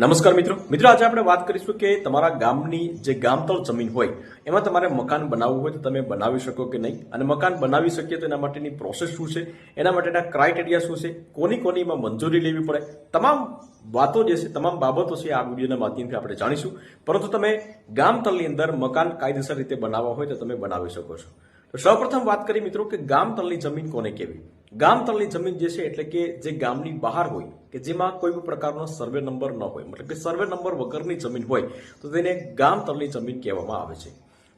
નમસ્કાર મિત્રો. મિત્રો, આજે આપણે વાત કરીશું કે તમારા ગામની જે ગામતળ જમીન હોય, એમાં તમારે મકાન બનાવવું હોય તો તમે બનાવી શકો કે નહીં? અને મકાન બનાવી શકીએ તો એના માટેની પ્રોસેસ શું છે? એના માટેના ક્રાઇટેરિયા શું છે? કોની કોની એમાં મંજૂરી લેવી પડે? તમામ વાતો જે છે, તમામ બાબતો છે, આ વિડીયોના માધ્યમથી આપણે જાણીશું. પરંતુ તમે ગામતળની અંદર મકાન કાયદેસર રીતે બનાવવા હોય તો તમે બનાવી શકો છો. તો સૌપ્રથમ વાત કરી મિત્રો કે ગામતળની જમીન કોને ગામતળની જમીન જે છે એટલે કે જે ગામની બહાર હોય, કે જેમાં કોઈ પણ પ્રકારનો સર્વે નંબર ન હોય, મતલબ કે સર્વે નંબર વગરની જમીન હોય, તો તેને ગામતળની જમીન કહેવામાં આવે છે.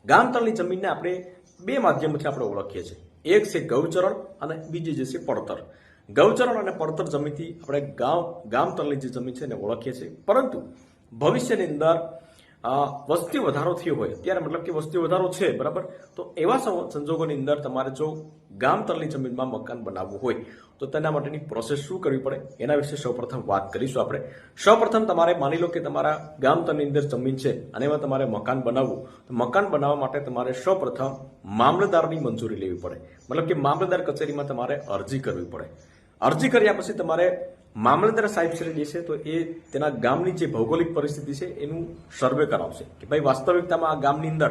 ગામતળની જમીનને આપણે બે માધ્યમથી આપણે ઓળખીએ છીએ. એક છે ગૌચરણ અને બીજી જે છે પડતર. ગૌચરણ અને પડતર જમીનથી આપણે ગામ, ગામતળની જે જમીન છે એને ઓળખીએ છીએ. પરંતુ ભવિષ્યની અંદર વસ્તી વધારો થયો હોય. ત્યારે મતલબ કે વસ્તી વધારો છે, બરાબર? તો એવા સંજોગોની અંદર તમારે જો ગામતળની જમીનમાં મકાન બનાવવું હોય, તો તેના માટેની પ્રોસેસ શું કરવી પડે? એના વિશે સૌપ્રથમ વાત કરીશું આપણે. સૌપ્રથમ તમારે માની લો કે તમારા ગામતળની અંદર જમીન છે, અને એમાં તમારે મકાન બનાવવું. તો મકાન બનાવવા માટે તમારે સૌપ્રથમ મામલતદારની મંજૂરી લેવી પડે. મતલબ કે મામલતદાર કચેરીમાં તમારે અરજી કરવી પડે. અરજી કર્યા પછી તમારે મામલતદાર સાહેબ શ્રી જે છે, તો એ તેના ગામની જે ભૌગોલિક પરિસ્થિતિ છે, એનું સર્વે કરાવશે કે ભાઈ વાસ્તવિકતામાં આ ગામની અંદર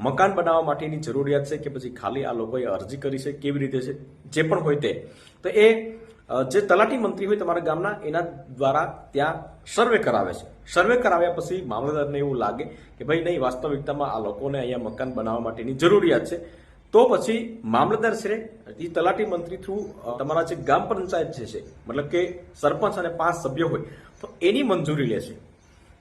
મકાન બનાવવા માટેની જરૂરિયાત છે કે પછી ખાલી આ લોકોએ અરજી કરી છે, કેવી રીતે છે, જે પણ હોય તે. તો એ જે તલાટી મંત્રી હોય તમારા ગામના, એના દ્વારા ત્યાં સર્વે કરાવે છે. સર્વે કરાવ્યા પછી મામલતદારને એવું લાગે કે ભાઈ નહીં, વાસ્તવિકતામાં આ લોકોને અહીંયા મકાન બનાવવા માટેની જરૂરિયાત છે. તો પછી મામલતદાર છે એ તલાટી મંત્રી થ્રુ તમારા જે ગ્રામ પંચાયત જે છે, મતલબ કે સરપંચ અને પાંચ સભ્યો હોય, તો એની મંજૂરી લે છે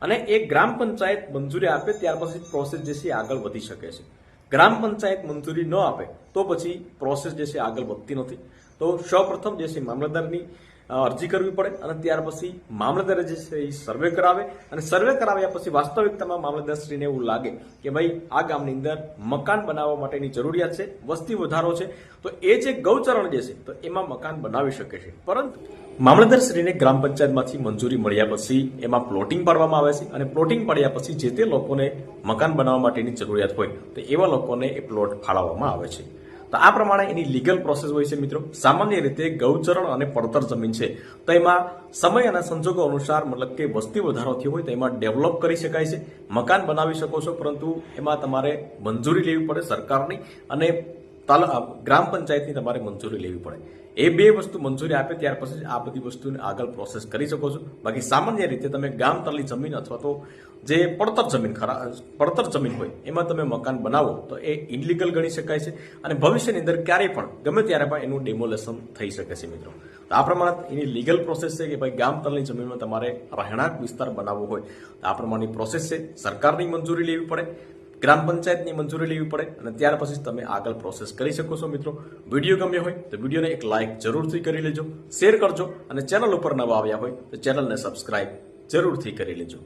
અને એ ગ્રામ પંચાયત મંજૂરી આપે, ત્યાર પછી પ્રોસેસ જે છે આગળ વધી શકે છે. ગ્રામ પંચાયત મંજૂરી ન આપે, તો પછી પ્રોસેસ જે છે આગળ વધતી નથી. તો સૌપ્રથમ જે છે મામલતદારની અરજી કરવી પડે અને ત્યાર પછી મામલતદારે જે છે એ સર્વે કરાવે અને સર્વે કરાવ્યા પછી વાસ્તવિકતામાં મામલતદારશ્રીને એવું લાગે કે ભાઈ, આ ગામની અંદર મકાન બનાવવા માટેની જરૂરિયાત છે, વસ્તી વધારો છે, તો એ જે ગૌચરણ જે છે, તો એમાં મકાન બનાવી શકે છે. પરંતુ મામલતદારશ્રીને ગ્રામ પંચાયતમાંથી મંજૂરી મળ્યા પછી એમાં પ્લોટિંગ પાડવામાં આવે છે અને પ્લોટિંગ પાડ્યા પછી જે તે લોકોને મકાન બનાવવા માટેની જરૂરિયાત હોય, તો એવા લોકોને એ પ્લોટ ફાળવવામાં આવે છે. તો આ પ્રમાણે એની લીગલ પ્રોસેસ હોય છે મિત્રો. સામાન્ય રીતે ગૌચરણ અને પડતર જમીન છે. તો એમાં સમય અને સંજોગો અનુસાર મતલબ કે વસ્તી વધારો થયો હોય તો એમાં ડેવલપ કરી શકાય છે. મકાન બનાવી શકો છો, પરંતુ એમાં તમારે મંજૂરી લેવી પડે સરકારની. અને તાલ- ગ્રામ પંચાયતની તમારે મંજૂરી લેવી પડે. એ બે વસ્તુ મંજૂરી આપે ત્યાર પછી આ બધી વસ્તુને આગળ પ્રોસેસ કરી શકો છો. બાકી સામાન્ય રીતે તમે ગામ તળની જમીન અથવા તો જે પડતર જમીન ખરા પડતર જમીન હોય, એમાં તમે મકાન બનાવો તો એ ઇનલીગલ ગણી શકાય છે અને ભવિષ્યની અંદર ક્યારેય પણ, ગમે ત્યારે પણ એનું ડેમોલેશન થઈ શકે છે મિત્રો. તો આ પ્રમાણે એની લીગલ પ્રોસેસ છે કે ભાઈ ગામ તળની જમીનમાં તમારે રહેણાંક વિસ્તાર બનાવવો હોય, તો આ પ્રમાણેની પ્રોસેસ છે. સરકારની મંજૂરી લેવી પડે. ગ્રામ પંચાયતની મંજૂરી લેવી પડે અને ત્યાર પછી તમે આગળ પ્રોસેસ કરી શકો છો મિત્રો. વીડિયો ગમ્યો હોય તો વિડીયોને એક લાઇક જરૂરથી કરી લેજો શેર કરજો અને ચેનલ ઉપર નવા આવ્યા હોય તો ચેનલને સબસ્ક્રાઇબ જરૂરથી કરી લેજો.